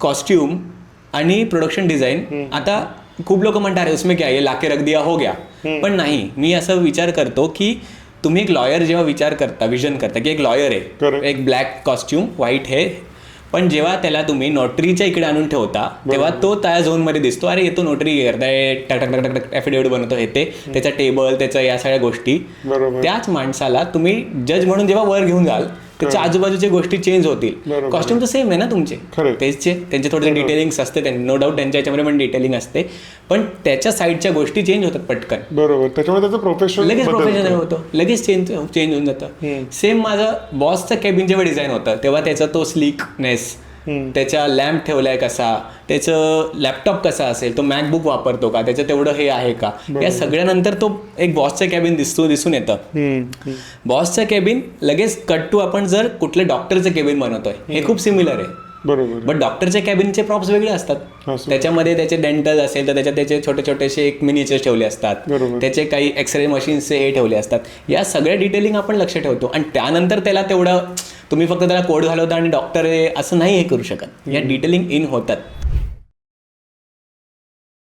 Costume आणि production design आता खूप लोक म्हणतात अरे उसमें क्या ये लाके रख दिया हो गया. पण नाही मी असं विचार करतो की तुम्ही एक लॉयर जेव्हा विचार करता विजन करता की एक लॉयर आहे. एक ब्लॅक कॉस्ट्यूम व्हाईट हे पण जेव्हा त्याला तुम्ही नोटरीच्या इकडे आणून ठेवता तेव्हा तो त्या झोनमध्ये दिसतो अरे येतो नोटरी करताय टक टक टक टक बनवतो हे ते त्याचा टेबल त्याचा या सगळ्या गोष्टी. त्याच माणसाला तुम्ही जज म्हणून जेव्हा वर घेऊन जाल त्याच्या आजूबाजूच्या गोष्टी चेंज होतील. कॉस्ट्युम तर सेम आहे ना तुमचे. तेचचे त्यांचे थोडे डिटेलिंग असते नो डाऊट त्यांच्या याच्यामध्ये पण डिटेलिंग असते. पण त्याच्या साईडच्या गोष्टी चेंज होतात पटकन. बरोबर. त्याच्यामुळे त्याचं प्रोफेशनल लगेच प्रोफेशनल होतं. लगेच चेंज चेंज होऊन जातं. सेम माझं बॉसचं केबिन जेव्हा डिझाईन होतं तेव्हा त्याचा तो स्लीकनेस त्याच्या लॅम्प ठेवलाय कसा? त्याचं लॅपटॉप कसा असेल? तो मॅकबुक वापरतो का? त्याचं तेवढं हे आहे का? या सगळ्यानंतर तो एक बॉसचं कॅबिन दिसतो दिसून येतं. बॉसचं केबिन लगेच कट टू आपण जर कुठलं डॉक्टरचं केबिन बनवतोय. हे खूप सिमिलर आहे. बरोबर. बट डॉक्टरच्या कॅबिनचे प्रॉप्स वेगळे असतात. असं. त्याच्यामध्ये त्याचे डेंटल असेल तर त्याच्यात त्याचे छोटे छोटेसे एक मिनिचर्स ठेवले असतात. त्याचे काही एक्सरे मशीन्सचे हे ठेवले असतात. या सगळ्या डिटेलिंग आपण लक्ष ठेवतो. आणि त्यानंतर त्याला तेवढं तुम्ही फक्त त्याला कोड घालवता आणि डॉक्टर आहे असं नाही हे करू शकत. या डिटेलिंग इन होतात.